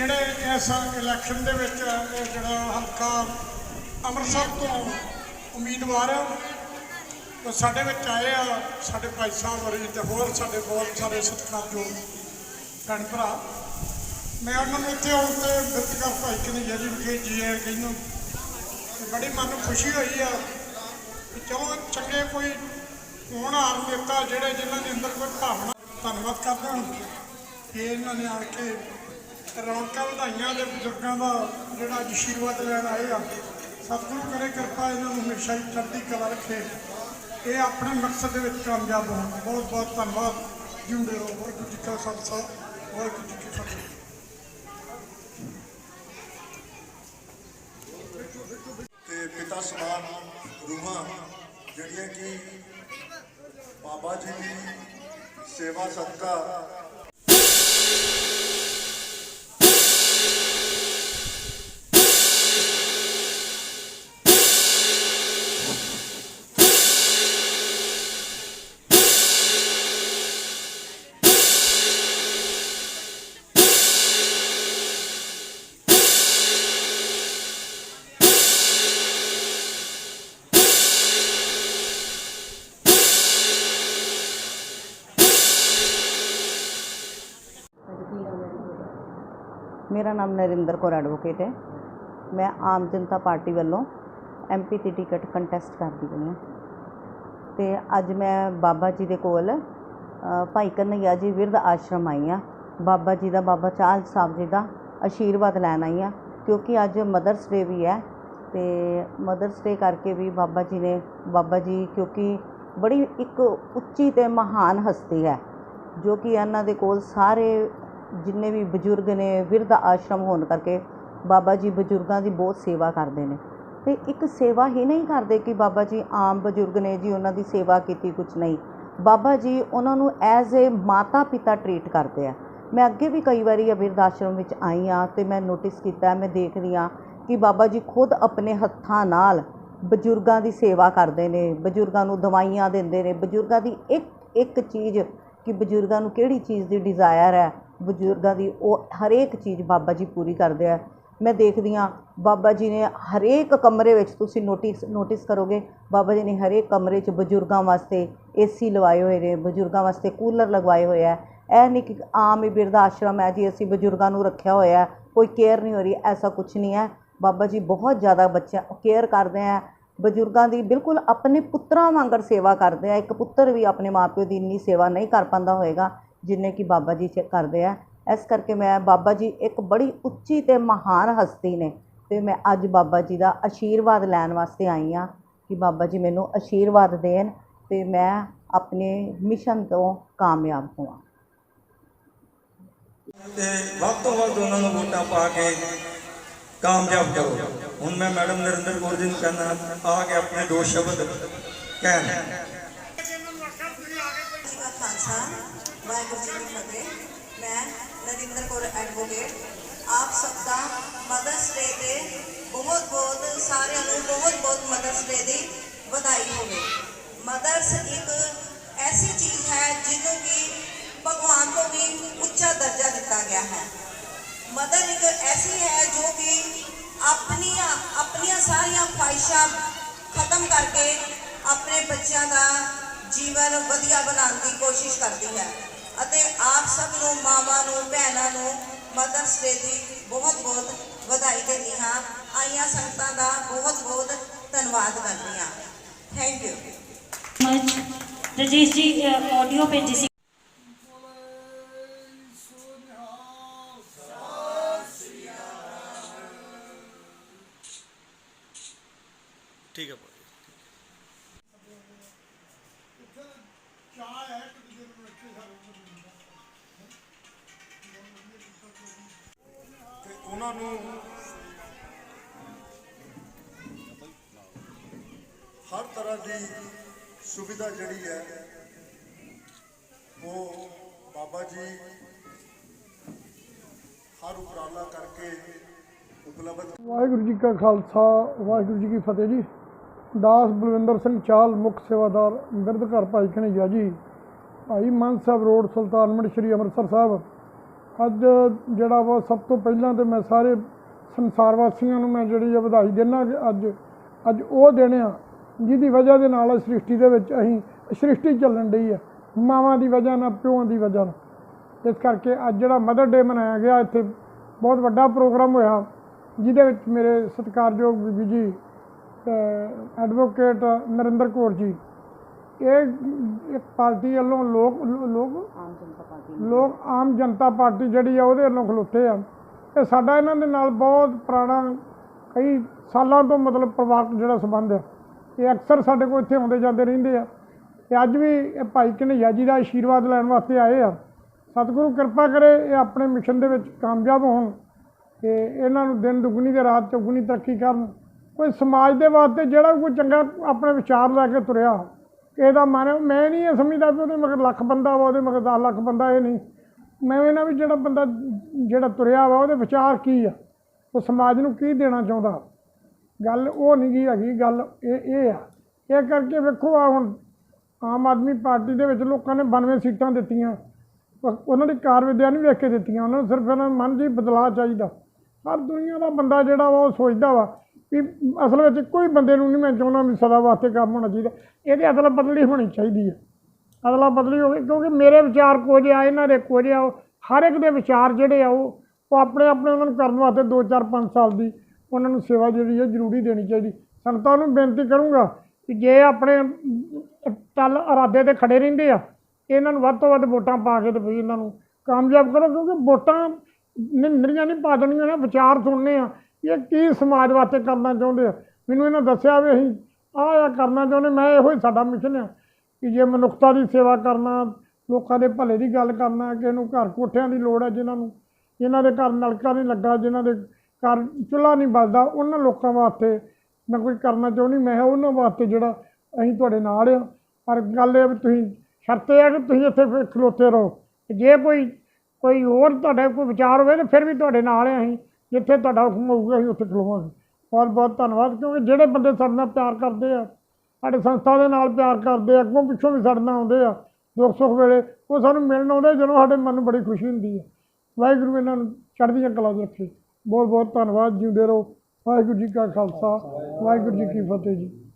ਜਿਹੜੇ ਇਸ ਇਲੈਕਸ਼ਨ ਦੇ ਵਿੱਚ ਇਹ ਜਿਹੜਾ ਹਲਕਾ ਅੰਮ੍ਰਿਤਸਰ ਤੋਂ ਉਮੀਦਵਾਰ ਆ, ਉਹ ਸਾਡੇ ਵਿੱਚ ਆਏ ਆ, ਸਾਡੇ ਭਾਈ ਸਾਹਿਬ ਵਰੀ ਤੇ ਹੋਰ ਸਾਡੇ ਬਹੁਤ ਸਾਰੇ ਸਤਿਕਾਰਯੋਗ ਭੈਣ ਭਰਾ। ਮੈਂ ਉਹਨਾਂ ਨੂੰ ਇੱਥੇ ਆਉਣ ਤੇ ਬਿਰਤਗਰ ਭਾਈ ਕਨਈਆ ਜੀ ਵਿਖੇ ਜੀ ਆਇਆਂ ਕਹਿੰਦਾ, ਤੇ ਬੜੀ ਮਨ ਨੂੰ ਖੁਸ਼ੀ ਹੋਈ ਆ ਕਿ ਚਲੋ ਚੰਗੇ ਕੋਈ ਹੋਣਹਾਰ ਨੇਤਾ ਜਿਹੜੇ ਜਿਨ੍ਹਾਂ ਦੇ ਅੰਦਰ ਕੋਈ ਭਾਵਨਾ, ਧੰਨਵਾਦ ਕਰਦਾ ਹਾਂ ਕਿ ਇਹਨਾਂ ਨੇ ਆਣ ਕੇ ਰੌਣਕਾਂ ਵਧਾਈਆਂ ਦੇ ਬਜ਼ੁਰਗਾਂ ਦਾ ਜਿਹੜਾ ਆਸ਼ੀਰਵਾਦ ਲੈਣ ਆਏ ਆ। ਸਤਿਗੁਰੂ ਕਰੇ ਕਿਰਪਾ ਇਹਨਾਂ ਨੂੰ ਹਮੇਸ਼ਾ ਹੀ ਚੜ੍ਹਦੀ ਕਲਾ ਰੱਖੇ। ਇਹ ਆਪਣੇ ਮਕਸਦ ਦੇ ਵਿੱਚ ਕਾਮਯਾਬ ਹੋਣ। ਬਹੁਤ ਬਹੁਤ ਧੰਨਵਾਦ। ਜਿਉਂਦੇ ਰਹੋ। ਵਾਹਿਗੁਰੂ ਜੀ ਕਾ ਖਾਲਸਾ। ਵਾਹਿਗੁਰੂ ਜੀ ਕੀ ਫਤਿਹ। ਤੇ ਪਿਤਾ ਸਮਾਨ ਰੂਹਾਂ ਜਿਹੜੀਆਂ ਕਿ ਬਾਬਾ ਜੀ ਦੀ ਸੇਵਾ ਸਦਕਾ ਮੇਰਾ ਨਾਮ ਨਰਿੰਦਰ ਕੌਰ ਐਡਵੋਕੇਟ ਹੈ। ਮੈਂ ਆਮ ਜਨਤਾ ਪਾਰਟੀ ਵੱਲੋਂ ਐਮਪੀ ਦੀ ਟਿਕਟ ਕੰਟੈਸਟ ਕਰਦੀ ਪਈ ਹਾਂ। ਅਤੇ ਅੱਜ ਮੈਂ ਬਾਬਾ ਜੀ ਦੇ ਕੋਲ ਭਾਈ ਕਨਈਆ ਜੀ ਵਿਰਧ ਆਸ਼ਰਮ ਆਈ ਹਾਂ। ਬਾਬਾ ਜੀ ਦਾ, ਬਾਬਾ ਚਾਲ ਸਾਹਿਬ ਜੀ ਦਾ ਆਸ਼ੀਰਵਾਦ ਲੈਣ ਆਈ ਹਾਂ, ਕਿਉਂਕਿ ਅੱਜ ਮਦਰਸ ਡੇ ਵੀ ਹੈ। ਅਤੇ ਮਦਰਸ ਡੇ ਕਰਕੇ ਵੀ ਬਾਬਾ ਜੀ ਨੇ, ਬਾਬਾ ਜੀ ਕਿਉਂਕਿ ਬੜੀ ਇੱਕ ਉੱਚੀ ਤੇ ਮਹਾਨ ਹਸਤੀ ਹੈ, ਜੋ ਕਿ ਇਹਨਾਂ ਦੇ ਕੋਲ ਸਾਰੇ ਜਿੰਨੇ ਵੀ ਬਜ਼ੁਰਗ ਨੇ, ਵਿਰਧ ਆਸ਼ਰਮ ਹੋਣ ਕਰਕੇ ਬਾਬਾ ਜੀ ਬਜ਼ੁਰਗਾਂ ਦੀ ਬਹੁਤ ਸੇਵਾ ਕਰਦੇ ਨੇ। ਤੇ ਇੱਕ ਸੇਵਾ ਹੀ ਨਹੀਂ ਕਰਦੇ ਕਿ ਬਾਬਾ ਜੀ ਆਮ ਬਜ਼ੁਰਗ ਨੇ ਜੀ ਉਹਨਾਂ ਦੀ ਸੇਵਾ ਕੀਤੀ ਕੁਝ ਨਹੀਂ। ਬਾਬਾ ਜੀ ਉਹਨਾਂ ਨੂੰ ਐਜ਼ ਏ ਮਾਤਾ ਪਿਤਾ ਟਰੀਟ ਕਰਦੇ ਆ। ਮੈਂ ਅੱਗੇ ਵੀ ਕਈ ਵਾਰੀ ਇਹ ਬਿਰਧ ਆਸ਼ਰਮ ਵਿੱਚ ਆਈ ਹਾਂ ਤੇ ਮੈਂ ਨੋਟਿਸ ਕੀਤਾ, ਮੈਂ ਦੇਖ ਰਹੀ ਹਾਂ ਕਿ ਬਾਬਾ ਜੀ ਖੁਦ ਆਪਣੇ ਹੱਥਾਂ ਨਾਲ ਬਜ਼ੁਰਗਾਂ ਦੀ ਸੇਵਾ ਕਰਦੇ ਨੇ, ਬਜ਼ੁਰਗਾਂ ਨੂੰ ਦਵਾਈਆਂ ਦਿੰਦੇ ਨੇ। ਬਜ਼ੁਰਗਾਂ ਦੀ ਇੱਕ ਇੱਕ ਚੀਜ਼ ਕਿ ਬਜ਼ੁਰਗਾਂ ਨੂੰ ਕਿਹੜੀ ਚੀਜ਼ ਦੀ ਡਿਜ਼ਾਇਰ ਹੈ ਬਜ਼ੁਰਗਾਂ ਦੀ, ਉਹ ਹਰੇਕ ਚੀਜ਼ ਬਾਬਾ ਜੀ ਪੂਰੀ ਕਰਦੇ ਆ। ਮੈਂ ਦੇਖਦੀ ਹਾਂ, ਬਾਬਾ ਜੀ ਨੇ ਹਰੇਕ ਕਮਰੇ ਵਿੱਚ ਤੁਸੀਂ ਨੋਟਿਸ ਨੋਟਿਸ ਕਰੋਗੇ, ਬਾਬਾ ਜੀ ਨੇ ਹਰੇਕ ਕਮਰੇ 'ਚ ਬਜ਼ੁਰਗਾਂ ਵਾਸਤੇ ਏਸੀ ਲਵਾਏ ਹੋਏ ਨੇ, ਬਜ਼ੁਰਗਾਂ ਵਾਸਤੇ ਕੂਲਰ ਲਗਵਾਏ ਹੋਏ ਆ। ਇਹ ਨਹੀਂ ਕਿ ਆਮ ਹੀ ਬਿਰਧ ਆਸ਼ਰਮ ਹੈ ਜੀ, ਅਸੀਂ ਬਜ਼ੁਰਗਾਂ ਨੂੰ ਰੱਖਿਆ ਹੋਇਆ ਕੋਈ ਕੇਅਰ ਨਹੀਂ ਹੋ ਰਹੀ, ਐਸਾ ਕੁਝ ਨਹੀਂ ਹੈ। ਬਾਬਾ ਜੀ ਬਹੁਤ ਜ਼ਿਆਦਾ ਬੱਚਿਆਂ ਕੇਅਰ ਕਰਦੇ ਆ। ਬਜ਼ੁਰਗਾਂ ਦੀ ਬਿਲਕੁਲ ਆਪਣੇ ਪੁੱਤਰਾਂ ਵਾਂਗਰ ਸੇਵਾ ਕਰਦੇ ਆ, ਇੱਕ ਪੁੱਤਰ ਵੀ ਆਪਣੇ ਮਾਪਿਓ ਦੀ ਇੰਨੀ ਸੇਵਾ ਨਹੀਂ ਕਰ ਪਾਉਂਦਾ ਹੋਏਗਾ। ਜਿੰਨੇ ਕਿ ਬਾਬਾ ਜੀ ਚ- ਕਰਦੇ ਆ ਇਸ ਕਰਕੇ ਮੈਂ ਬਾਬਾ ਜੀ ਇੱਕ ਬੜੀ ਉੱਚੀ ਤੇ ਮਹਾਨ ਹਸਤੀ ਨੇ ਤੇ ਮੈਂ ਅੱਜ ਬਾਬਾ ਜੀ ਦਾ ਆਸ਼ੀਰਵਾਦ ਲੈਣ ਵਾਸਤੇ ਆਈ ਹਾਂ ਕਿ ਬਾਬਾ ਜੀ ਮੈਨੂੰ ਆਸ਼ੀਰਵਾਦ ਦੇਣ ਤੇ ਮੈਂ ਆਪਣੇ ਮਿਸ਼ਨ ਤੋਂ ਕਾਮਯਾਬ ਹੋਵਾਂ। ਤੇ ਵੱਧ ਤੋਂ ਵੱਧ ਉਹਨਾਂ ਨੂੰ ਵੋਟਾਂ ਪਾ ਕੇ ਕਾਮਯਾਬ ਕਰੋ। ਹੁਣ ਮੈਂ ਮੈਡਮ ਨਰਿੰਦਰ ਕੌਰ ਜੀ ਨੂੰ ਕਹਿੰਦਾ ਆ ਕੇ ਆਪਣੇ ਦੋ ਸ਼ਬਦ ਕਹਿਣ। ਖਾਲਸਾ। ਵਾਹਿਗੁਰੂ ਜੀ ਕੀ ਫਤਿਹ। ਮੈਂ ਨਰਿੰਦਰ ਕੌਰ ਐਡਵੋਕੇਟ ਆਪ ਸਭ ਦਾ ਮਦਰਸ ਡੇ ਤੇ ਬਹੁਤ ਬਹੁਤ ਸਾਰਿਆਂ ਨੂੰ ਬਹੁਤ ਬਹੁਤ ਮਦਰਸ ਡੇ ਦੀ ਵਧਾਈ ਹੋਵੇ। ਮਦਰਸ ਇੱਕ ਐਸੀ ਚੀਜ਼ ਹੈ ਜਿਹਨੂੰ ਕਿ ਭਗਵਾਨ ਤੋਂ ਵੀ ਉੱਚਾ ਦਰਜਾ ਦਿੱਤਾ ਗਿਆ ਹੈ। ਮਦਰ ਇੱਕ ਐਸੀ ਹੈ ਜੋ ਕਿ ਆਪਣੀਆਂ ਆਪਣੀਆਂ ਸਾਰੀਆਂ ਖੁਆਇਸ਼ਾਂ ਖਤਮ ਕਰਕੇ ਆਪਣੇ ਬੱਚਿਆਂ ਦਾ ਜੀਵਨ ਵਧੀਆ ਬਣਾਉਣ ਦੀ ਕੋਸ਼ਿਸ਼ ਕਰਦੀ ਹੈ। ਅਤੇ ਆਪ ਸਭ ਨੂੰ ਮਾਵਾਂ ਨੂੰ ਭੈਣਾਂ ਨੂੰ ਮਦਰਸ ਡੇ ਦੀ ਬਹੁਤ-ਬਹੁਤ ਵਧਾਈ ਦਿੰਦੀ ਹਾਂ। ਆਈਆਂ ਸੰਗਤਾਂ ਦਾ ਬਹੁਤ-ਬਹੁਤ ਧੰਨਵਾਦ ਕਰਦੀ ਹਾਂ। ਥੈਂਕ ਯੂ ਮਚ ਰਜੇਸ਼ ਜੀ ਆਡੀਓ ਭੇਜੀ ਸੀ। ਠੀਕ ਹੈ ਚਾਹ ਹੈ ਕਿ ਜਿਹੜੇ ਰੱਖੇ ਸਾਨੂੰ। ਤੇ ਉਹਨਾਂ ਨੂੰ ਹਰ ਤਰ੍ਹਾਂ ਦੀ ਸੁਵਿਧਾ ਜਿਹੜੀ ਹੈ, ਉਹ ਬਾਬਾ ਜੀ ਹਰ ਉਪਰਾਲਾ ਕਰਕੇ ਉਪਲਬਧ ਵਾਹਿਗੁਰੂ ਜੀ ਕਾ ਖਾਲਸਾ, ਵਾਹਿਗੁਰੂ ਜੀ ਕੀ ਫਤਿਹ ਜੀ। ਦਾਸ ਬਲਵਿੰਦਰ ਸਿੰਘ ਚਾਲ, ਮੁੱਖ ਸੇਵਾਦਾਰ, ਬਿਰਧ ਘਰ ਭਾਈ ਕਨਈਆ ਜੀ। ਭਾਈ ਮਾਨ ਸਾਹਿਬ ਰੋਡ ਸੁਲਤਾਨਪੁਰ ਸ਼੍ਰੀ ਅੰਮ੍ਰਿਤਸਰ ਸਾਹਿਬ। ਅੱਜ ਜਿਹੜਾ ਵਾ ਸਭ ਤੋਂ ਪਹਿਲਾਂ ਤੇ ਮੈਂ ਸਾਰੇ ਸੰਸਾਰ ਵਾਸੀਆਂ ਨੂੰ ਮੈਂ ਜਿਹੜੀ ਆ ਵਧਾਈ ਦਿੰਦਾ ਕਿ ਅੱਜ ਅੱਜ ਉਹ ਦਿਨ ਆ ਜਿਹਦੀ ਵਜ੍ਹਾ ਦੇ ਨਾਲ ਸ੍ਰਿਸ਼ਟੀ ਦੇ ਵਿੱਚ ਅਸੀਂ ਸ੍ਰਿਸ਼ਟੀ ਚੱਲਣ ਡਈ ਆ, ਮਾਵਾਂ ਦੀ ਵਜ੍ਹਾ ਨਾਲ, ਪਿਓਾਂ ਦੀ ਵਜ੍ਹਾ ਨਾਲ। ਇਸ ਕਰਕੇ ਅੱਜ ਜਿਹੜਾ ਮਦਰ ਡੇ ਮਨਾਇਆ ਗਿਆ, ਇੱਥੇ ਬਹੁਤ ਵੱਡਾ ਪ੍ਰੋਗਰਾਮ ਹੋਇਆ, ਜਿਹਦੇ ਵਿੱਚ ਮੇਰੇ ਸਤਿਕਾਰਯੋਗ ਬੀਬੀ ਜੀ ਐਡਵੋਕੇਟ ਨਰਿੰਦਰ ਕੌਰ ਜੀ ਇਹ ਇੱਕ ਪਾਰਟੀ ਵੱਲੋਂ ਲੋਕ ਲੋਕ ਆਮ ਜਨਤਾ ਪਾਰਟੀ ਲੋਕ ਆਮ ਜਨਤਾ ਪਾਰਟੀ ਜਿਹੜੀ ਆ ਉਹਦੇ ਵੱਲੋਂ ਖਲੋਤੇ ਆ। ਤੇ ਸਾਡਾ ਇਹਨਾਂ ਦੇ ਨਾਲ ਬਹੁਤ ਪੁਰਾਣਾ ਕਈ ਸਾਲਾਂ ਤੋਂ ਮਤਲਬ ਪਰਿਵਾਰਕ ਜਿਹੜਾ ਸੰਬੰਧ ਆ। ਇਹ ਅਕਸਰ ਸਾਡੇ ਕੋਲ ਇੱਥੇ ਆਉਂਦੇ ਜਾਂਦੇ ਰਹਿੰਦੇ ਆ। ਤੇ ਅੱਜ ਵੀ ਇਹ ਭਾਈ ਕਨ੍ਹਈਆ ਜੀ ਦਾ ਆਸ਼ੀਰਵਾਦ ਲੈਣ ਵਾਸਤੇ ਆਏ ਆ। ਸਤਿਗੁਰੂ ਕਿਰਪਾ ਕਰੇ ਇਹ ਆਪਣੇ ਮਿਸ਼ਨ ਦੇ ਵਿੱਚ ਕਾਮਯਾਬ ਹੋਣ ਤੇ ਇਹਨਾਂ ਨੂੰ ਦਿਨ ਦੁਗਣੀ ਤੇ ਰਾਤ ਚੌਗੁਣੀ ਤਰੱਕੀ ਕਰਨ। ਕੋਈ ਸਮਾਜ ਦੇ ਵਾਸਤੇ ਜਿਹੜਾ ਕੋਈ ਚੰਗਾ ਆਪਣੇ ਵਿਚਾਰ ਲੈ ਕੇ ਤੁਰਿਆ ਇਹਦਾ ਮਨ, ਮੈਂ ਨਹੀਂ ਇਹ ਸਮਝਦਾ ਵੀ ਉਹਦੇ ਮਗਰ ਲੱਖ ਬੰਦਾ ਵਾ, ਉਹਦੇ ਮਗਰ 10 ਲੱਖ ਬੰਦਾ, ਇਹ ਨਹੀਂ। ਮੈਂ ਇਹਨਾਂ ਵੀ ਜਿਹੜਾ ਬੰਦਾ ਜਿਹੜਾ ਤੁਰਿਆ ਵਾ, ਉਹਦੇ ਵਿਚਾਰ ਕੀ ਆ? ਉਹ ਸਮਾਜ ਨੂੰ ਕੀ ਦੇਣਾ ਚਾਹੁੰਦਾ? ਗੱਲ ਉਹ ਨਹੀਂ ਗੀ ਹੈਗੀ, ਗੱਲ ਇਹ ਇਹ ਆ। ਇਹ ਕਰਕੇ ਵੇਖੋ ਆ ਹੁਣ, ਆਮ ਆਦਮੀ ਪਾਰਟੀ ਦੇ ਵਿੱਚ ਲੋਕਾਂ ਨੇ 92 ਸੀਟਾਂ ਦਿੱਤੀਆਂ। ਉਹਨਾਂ ਦੀ ਕਾਰਵਿਦਿਆ ਨਹੀਂ ਵੇਖ ਕੇ ਦਿੱਤੀਆਂ, ਉਹਨਾਂ ਨੂੰ ਸਿਰਫ ਇਹਨਾਂ ਨੂੰ ਮਨ 'ਚ ਹੀ ਬਦਲਾਅ ਚਾਹੀਦਾ। ਹਰ ਦੁਨੀਆ ਦਾ ਬੰਦਾ ਜਿਹੜਾ ਵਾ, ਉਹ ਸੋਚਦਾ ਵਾ ਵੀ ਅਸਲ ਵਿੱਚ ਕੋਈ ਬੰਦੇ ਨੂੰ ਨਹੀਂ ਮੈਂ ਚਾਹੁੰਦਾ ਵੀ ਸਦਾ ਵਾਸਤੇ ਕੰਮ ਹੋਣਾ ਚਾਹੀਦਾ। ਇਹਦੇ ਅਦਲਾ ਬਦਲੀ ਹੋਣੀ ਚਾਹੀਦੀ ਹੈ। ਅਦਲਾ ਬਦਲੀ ਹੋਵੇ, ਕਿਉਂਕਿ ਮੇਰੇ ਵਿਚਾਰ ਕੁਝ ਆ, ਇਹਨਾਂ ਦੇ ਕੁਝ ਆ, ਉਹ ਹਰ ਇੱਕ ਦੇ ਵਿਚਾਰ ਜਿਹੜੇ ਆ, ਉਹ ਉਹ ਆਪਣੇ ਆਪਣੇ ਉਹਨਾਂ ਨੂੰ ਕਰਨ ਵਾਸਤੇ 2 4 5 ਸਾਲ ਦੀ ਉਹਨਾਂ ਨੂੰ ਸੇਵਾ ਜਿਹੜੀ ਹੈ, ਜ਼ਰੂਰੀ ਦੇਣੀ ਚਾਹੀਦੀ। ਸੰਤਾਂ ਨੂੰ ਬੇਨਤੀ ਕਰੂੰਗਾ ਕਿ ਜੇ ਆਪਣੇ ਤਲ ਇਰਾਦੇ ਤੇ ਖੜੇ ਰਹਿੰਦੇ ਆ, ਇਹਨਾਂ ਨੂੰ ਵੱਧ ਤੋਂ ਵੱਧ ਵੋਟਾਂ ਪਾ ਕੇ ਤੇ ਵੀ ਇਹਨਾਂ ਨੂੰ ਕਾਮਯਾਬ ਕਰੋ, ਕਿਉਂਕਿ ਵੋਟਾਂ ਨਿੰਦਰੀਆਂ ਨਹੀਂ ਪਾ ਦੇਣੀਆਂ ਨਾ, ਵਿਚਾਰ ਸੁਣਨੇ ਆ। ਇਹ ਕੀ ਸਮਾਜ ਵਾਸਤੇ ਕਰਨਾ ਚਾਹੁੰਦੇ ਆ? ਮੈਨੂੰ ਇਹਨਾਂ ਦੱਸਿਆ ਵੀ ਅਸੀਂ ਆਹ ਆ ਕਰਨਾ ਚਾਹੁੰਦੇ, ਮੈਂ ਇਹੋ ਹੀ ਸਾਡਾ ਮਿਸ਼ਨ ਆ ਕਿ ਜੇ ਮਨੁੱਖਤਾ ਦੀ ਸੇਵਾ ਕਰਨਾ, ਲੋਕਾਂ ਦੇ ਭਲੇ ਦੀ ਗੱਲ ਕਰਨਾ ਕਿਸੇ ਨੂੰ ਘਰ ਕੋਠਿਆਂ ਦੀ ਲੋੜ ਹੈ ਜਿਨ੍ਹਾਂ ਨੂੰ, ਜਿਨ੍ਹਾਂ ਦੇ ਘਰ ਨਲਕਾ ਨਹੀਂ ਲੱਗਾ, ਜਿਨ੍ਹਾਂ ਦੇ ਘਰ ਚੁੱਲ੍ਹਾ ਨਹੀਂ ਬਲਦਾ, ਉਹਨਾਂ ਲੋਕਾਂ ਵਾਸਤੇ ਮੈਂ ਕੋਈ ਕਰਨਾ ਚਾਹੁੰਦੀ, ਮੈਂ ਉਹਨਾਂ ਵਾਸਤੇ ਜਿਹੜਾ ਅਸੀਂ ਤੁਹਾਡੇ ਨਾਲ ਆ। ਪਰ ਗੱਲ ਇਹ ਵੀ ਤੁਸੀਂ ਸ਼ਰਤ ਇਹ ਹੈ ਕਿ ਤੁਸੀਂ ਇੱਥੇ ਖਲੋਤੇ ਰਹੋ। ਜੇ ਕੋਈ ਕੋਈ ਹੋਰ ਤੁਹਾਡੇ ਕੋਈ ਵਿਚਾਰ ਹੋਵੇ ਤਾਂ ਫਿਰ ਵੀ ਤੁਹਾਡੇ ਨਾਲ ਆ ਅਸੀਂ। ਜਿੱਥੇ ਤੁਹਾਡਾ ਹੁਕਮ ਹੋਊਗਾ, ਅਸੀਂ ਉੱਥੇ ਖਲੋਵਾਂਗੇ। ਬਹੁਤ ਬਹੁਤ ਧੰਨਵਾਦ, ਕਿਉਂਕਿ ਜਿਹੜੇ ਬੰਦੇ ਸਾਡੇ ਨਾਲ ਪਿਆਰ ਕਰਦੇ ਆ, ਸਾਡੇ ਸੰਸਥਾ ਦੇ ਨਾਲ ਪਿਆਰ ਕਰਦੇ ਆ, ਅੱਗੋਂ ਪਿੱਛੋਂ ਵੀ ਸਾਡੇ ਨਾਲ ਆਉਂਦੇ ਆ, ਦੁੱਖ ਸੁੱਖ ਵੇਲੇ, ਉਹ ਸਾਨੂੰ ਮਿਲਣ ਆਉਂਦੇ ਜਦੋਂ ਸਾਡੇ ਮਨ ਨੂੰ ਬੜੀ ਖੁਸ਼ੀ ਹੁੰਦੀ ਹੈ ਵਾਹਿਗੁਰੂ ਇਹਨਾਂ ਨੂੰ ਚੜ੍ਹਦੀਆਂ ਕਲਾ 'ਚ ਰੱਖੇ। ਬਹੁਤ ਬਹੁਤ ਧੰਨਵਾਦ, ਜਿਉਂਦੇ ਰਹੋ। ਵਾਹਿਗੁਰੂ ਜੀ ਕਾ ਖਾਲਸਾ, ਵਾਹਿਗੁਰੂ ਜੀ ਕੀ ਫਤਿਹ ਜੀ।